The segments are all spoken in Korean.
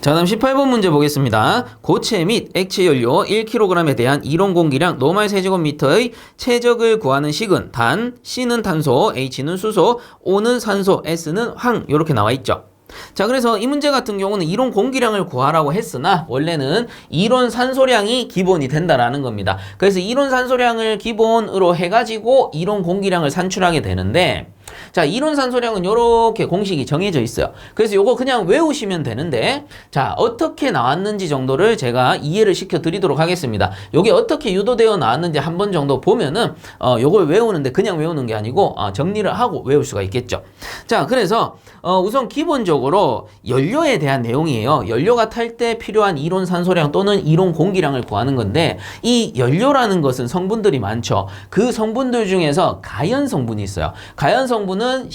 자, 다음 18번 문제 보겠습니다. 고체 및 액체 연료 1kg에 대한 이론 공기량 노말 세제곱미터의 최적을 구하는 식은 단, C는 탄소, H는 수소, O는 산소, S는 황 이렇게 나와 있죠. 자, 그래서 이 문제 같은 경우는 이론 공기량을 구하라고 했으나 원래는 이론 산소량이 기본이 된다라는 겁니다. 그래서 이론 산소량을 기본으로 해가지고 이론 공기량을 산출하게 되는데 자, 이론 산소량은 이렇게 공식이 정해져 있어요. 그래서 요거 그냥 외우시면 되는데, 자, 어떻게 나왔는지 정도를 제가 이해를 시켜 드리도록 하겠습니다. 요게 어떻게 유도되어 나왔는지 한 번 정도 보면은, 어, 요걸 외우는데 그냥 외우는 게 아니고, 어, 정리를 하고 외울 수가 있겠죠. 자, 그래서, 어, 우선 기본적으로 연료에 대한 내용이에요. 연료가 탈 때 필요한 이론 산소량 또는 이론 공기량을 구하는 건데, 이 연료라는 것은 성분들이 많죠. 그 성분들 중에서 가연 성분이 있어요. 가연 성분 은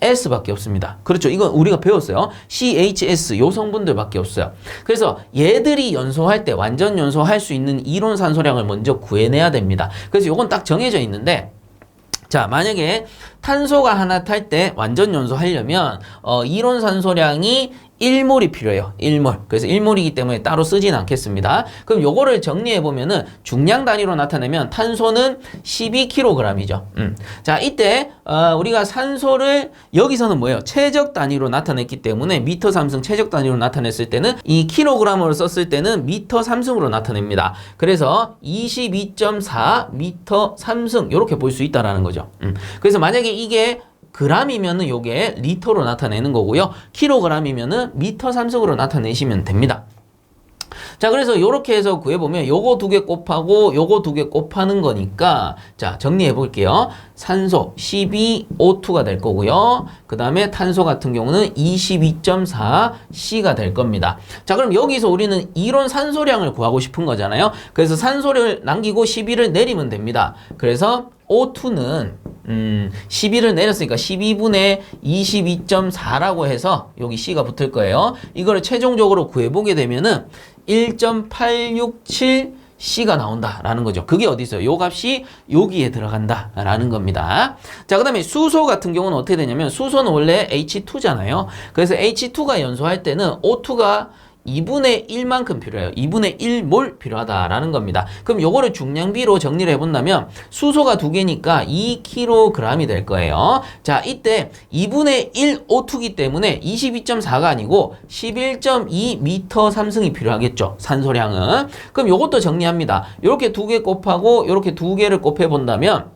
CHS밖에 없습니다. 그렇죠. 이건 우리가 배웠어요. CHS 요 성분들밖에 없어요. 그래서 얘들이 연소할 때 완전 연소할 수 있는 이론 산소량을 먼저 구해내야 됩니다. 그래서 요건 딱 정해져 있는데 자, 만약에 탄소가 하나 탈 때 완전 연소하려면 어, 이론 산소량이 1몰이 필요해요. 1몰. 그래서 1몰이기 때문에 따로 쓰진 않겠습니다. 그럼 요거를 정리해 보면은 중량 단위로 나타내면 탄소는 12kg이죠. 음. 자, 이때 어, 우리가 산소를 여기서는 뭐예요? 최적 단위로 나타냈기 때문에 미터 삼승 최적 단위로 나타냈을 때는 이 킬로그램으로 썼을 때는 미터 삼승으로 나타냅니다. 그래서 22.4 미터 삼승 이렇게 볼 수 있다라는 거죠. 음. 그래서 만약에 이게 그람이면은 요게 리터로 나타내는 거고요. 킬로그램이면은 미터 삼승으로 나타내시면 됩니다. 자, 그래서 요렇게 해서 구해보면 요거 두 개 곱하고 요거 두 개 곱하는 거니까 자, 정리해 볼게요. 산소 12O2가 될 거고요. 그 다음에 탄소 같은 경우는 22.4C가 될 겁니다. 자, 그럼 여기서 우리는 이론 산소량을 구하고 싶은 거잖아요. 그래서 산소를 남기고 12를 내리면 됩니다. 그래서 O2는 음, 11을 내렸으니까 12분의 22.4라고 해서 여기 C가 붙을 거예요. 이거를 최종적으로 구해보게 되면은 1.867 C가 나온다라는 거죠. 그게 어디 있어요? 요 값이 여기에 들어간다라는 겁니다. 자, 그 다음에 수소 같은 경우는 어떻게 되냐면 수소는 원래 H2잖아요. 그래서 H2가 연소할 때는 O2가 2분의 1만큼 필요해요. 2분의 1몰 필요하다라는 겁니다. 그럼 요거를 중량비로 정리를 해본다면 수소가 두 개니까 2kg이 될 거예요. 자, 이때 2분의 1 O2기 때문에 22.4가 아니고 11.2m 삼승이 필요하겠죠. 산소량은. 그럼 요것도 정리합니다. 요렇게 두 개 곱하고 요렇게 두 개를 곱해 본다면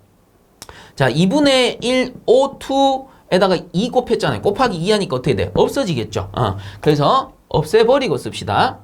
자, 2분의 1 O2 에다가 2 곱했잖아요. 곱하기 2 하니까 어떻게 돼? 없어지겠죠. 어. 그래서 없애버리고 씁시다.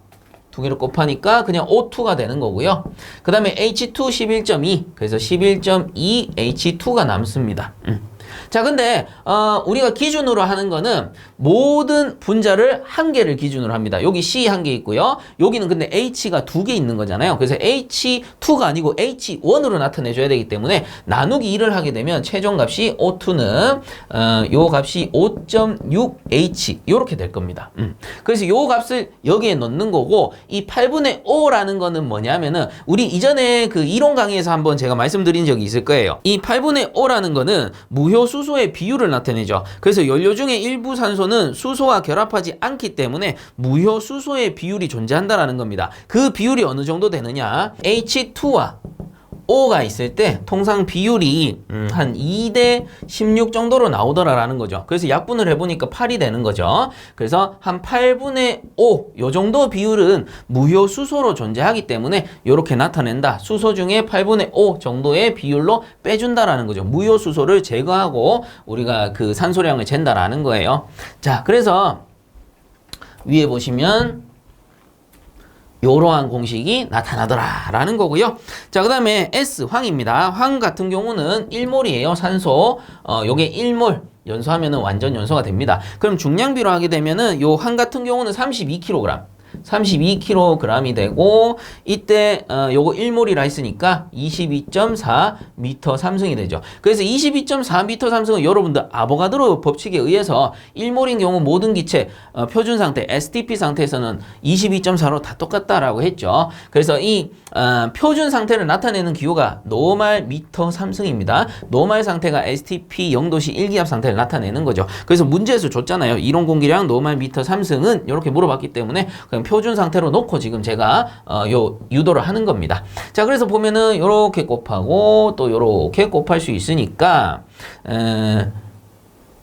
두 개를 곱하니까 그냥 O2가 되는 거고요. 그 다음에 H2 11.2 그래서 11.2 H2가 남습니다. 음. 자, 근데 어, 우리가 기준으로 하는 거는 모든 분자를 한 개를 기준으로 합니다. 여기 C 한 개 있고요. 여기는 근데 H가 두 개 있는 거잖아요. 그래서 H2가 아니고 H1으로 나타내줘야 되기 때문에 나누기 1을 하게 되면 최종 값이 O2는 어, 요 값이 5.6H 이렇게 될 겁니다. 음. 그래서 요 값을 여기에 넣는 거고 이 8분의 5라는 거는 뭐냐면은 우리 이전에 그 이론 강의에서 한번 제가 말씀드린 적이 있을 거예요. 이 8분의 5라는 거는 무효 수소의 비율을 나타내죠. 그래서 연료 중에 일부 산소는 수소와 결합하지 않기 때문에 무효 수소의 비율이 존재한다라는 겁니다. 그 비율이 어느 정도 되느냐? H2와 O가 있을 때 통상 비율이 음, 한 2대 16 정도로 나오더라라는 거죠. 그래서 약분을 해보니까 8이 되는 거죠. 그래서 한 8분의 5, 요 정도 비율은 무효 수소로 존재하기 때문에 이렇게 나타낸다. 수소 중에 8분의 5 정도의 비율로 빼준다라는 거죠. 무효 수소를 제거하고 우리가 그 산소량을 잰다라는 거예요. 자, 그래서 위에 보시면 요러한 공식이 나타나더라 라는 거고요. 자 그 다음에 S 황입니다. 황 같은 경우는 1몰이에요 산소. 어 요게 1몰 연소하면은 완전 연소가 됩니다. 그럼 중량비로 하게 되면은 요 황 같은 경우는 32kg 32kg이 되고 이때 어, 요거 1몰이라 했으니까 22.4m 삼승이 되죠. 그래서 22.4m 삼승은 여러분들 아보가드로 법칙에 의해서 1몰인 경우 모든 기체 어, 표준 상태 STP 상태에서는 22.4로 다 똑같다라고 했죠. 그래서 이 어, 표준 상태를 나타내는 기호가 노말 미터 삼승입니다. 노말 상태가 STP 0도시 1기압 상태를 나타내는 거죠. 그래서 문제에서 줬잖아요. 이론 공기량 노말 미터 삼승은 이렇게 물어봤기 때문에 그냥 표준 상태로 놓고 지금 제가 어, 요 유도를 하는 겁니다. 자, 그래서 보면은 요렇게 곱하고 또 요렇게 곱할 수 있으니까 에,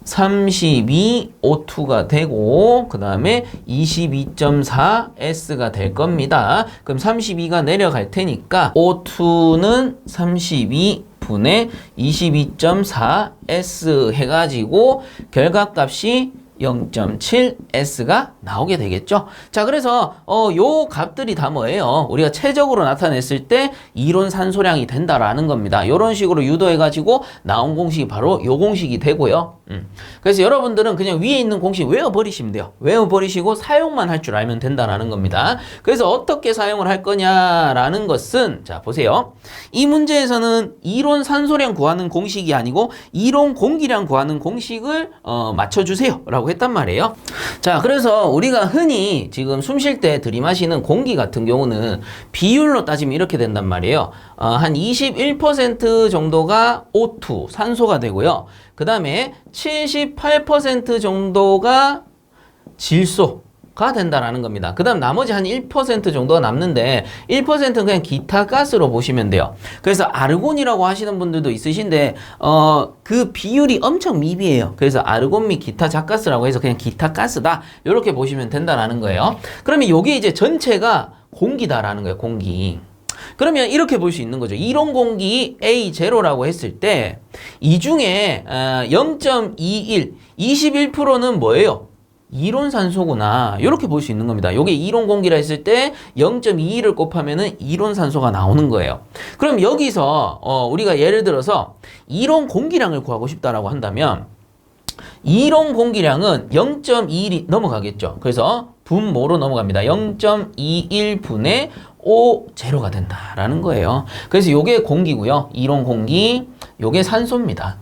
32 O2가 되고 그 다음에 22.4S가 될 겁니다. 그럼 32가 내려갈 테니까 O2는 32 분의 22.4S 해가지고 결과값이 0.7S가 나오게 되겠죠. 자, 그래서 어, 요 값들이 다 뭐예요? 우리가 최적으로 나타냈을 때 이론 산소량이 된다라는 겁니다. 요런 식으로 유도해가지고 나온 공식이 바로 요 공식이 되고요. 음. 그래서 여러분들은 그냥 위에 있는 공식 외워버리시면 돼요. 외워버리시고 사용만 할 줄 알면 된다라는 겁니다. 그래서 어떻게 사용을 할 거냐라는 것은 자, 보세요. 이 문제에서는 이론 산소량 구하는 공식이 아니고 이론 공기량 구하는 공식을 어, 맞춰주세요. 라고 했단 말이에요. 자, 그래서 우리가 흔히 지금 숨 쉴 때 들이마시는 공기 같은 경우는 비율로 따지면 이렇게 된단 말이에요. 어, 한 21% 정도가 O2, 산소가 되고요. 그 다음에 78% 정도가 질소 가 된다라는 겁니다. 그 다음 나머지 한 1% 정도가 남는데 1%는 그냥 기타 가스로 보시면 돼요. 그래서 아르곤이라고 하시는 분들도 있으신데 어, 그 비율이 엄청 미비해요. 그래서 아르곤 및 기타 작가스라고 해서 그냥 기타 가스다. 이렇게 보시면 된다라는 거예요. 그러면 요게 이제 전체가 공기다라는 거예요. 공기. 그러면 이렇게 볼 수 있는 거죠. 이론 공기 A0라고 했을 때 이 중에 어, 0.21, 21%는 뭐예요? 이론 산소구나. 이렇게 볼 수 있는 겁니다. 요게 이론 공기라 했을 때 0.21을 곱하면은 이론 산소가 나오는 거예요. 그럼 여기서 어, 우리가 예를 들어서 이론 공기량을 구하고 싶다라고 한다면 이론 공기량은 0.21이 넘어가겠죠. 그래서 분모로 넘어갑니다. 0.21분의 O 제로가 된다라는 거예요. 그래서 요게 공기고요. 이론 공기, 요게 산소입니다.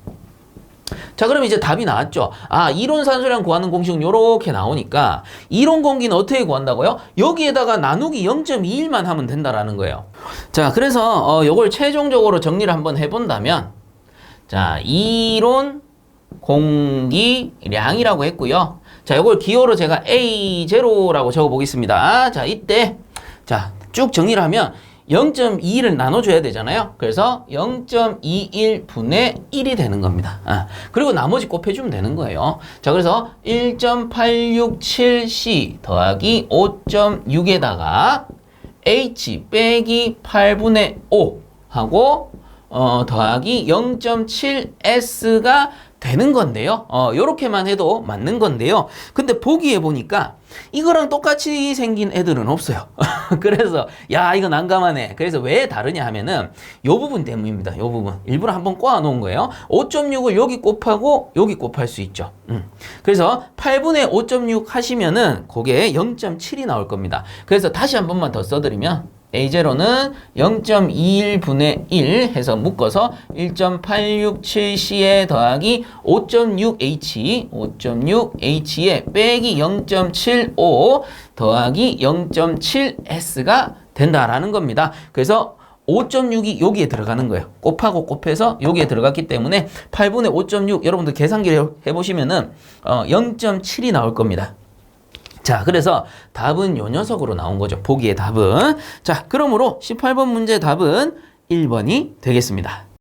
자, 그럼 이제 답이 나왔죠. 아, 이론 산소량 구하는 공식은 요렇게 나오니까 이론 공기는 어떻게 구한다고요? 여기에다가 나누기 0.21만 하면 된다라는 거예요. 자, 그래서 어, 요걸 최종적으로 정리를 한번 해본다면 자, 이론 공기량이라고 했고요. 자, 요걸 기호로 제가 A0라고 적어 보겠습니다. 자, 이때 자, 쭉 정리를 하면 0.21을 나눠줘야 되잖아요. 그래서 0.21분의 1이 되는 겁니다. 아, 그리고 나머지 곱해주면 되는 거예요. 자, 그래서 1.867C 더하기 5.6에다가 H 빼기 8분의 5 하고 어, 더하기 0.7S가 되는 건데요. 어, 요렇게만 해도 맞는 건데요. 근데 보기에 보니까 이거랑 똑같이 생긴 애들은 없어요. 그래서 야, 이거 난감하네. 그래서 왜 다르냐 하면은 요 부분 때문입니다. 요 부분. 일부러 한번 꼬아 놓은 거예요. 5.6을 여기 곱하고 여기 곱할 수 있죠. 음. 그래서 8분의 5.6 하시면은 그게 0.7이 나올 겁니다. 그래서 다시 한 번만 더 써드리면 A0는 0.21분의 1 해서 묶어서 1.867C에 더하기 5.6H, 5.6H에 빼기 0.75 더하기 0.7S가 된다라는 겁니다. 그래서 5.6이 여기에 들어가는 거예요. 곱하고 곱해서 여기에 들어갔기 때문에 8분의 5.6 여러분들 계산기를 해보시면은 어, 0.7이 나올 겁니다. 자, 그래서 답은 요 녀석으로 나온 거죠. 보기의 답은. 자, 그러므로 18번 문제 답은 1번이 되겠습니다.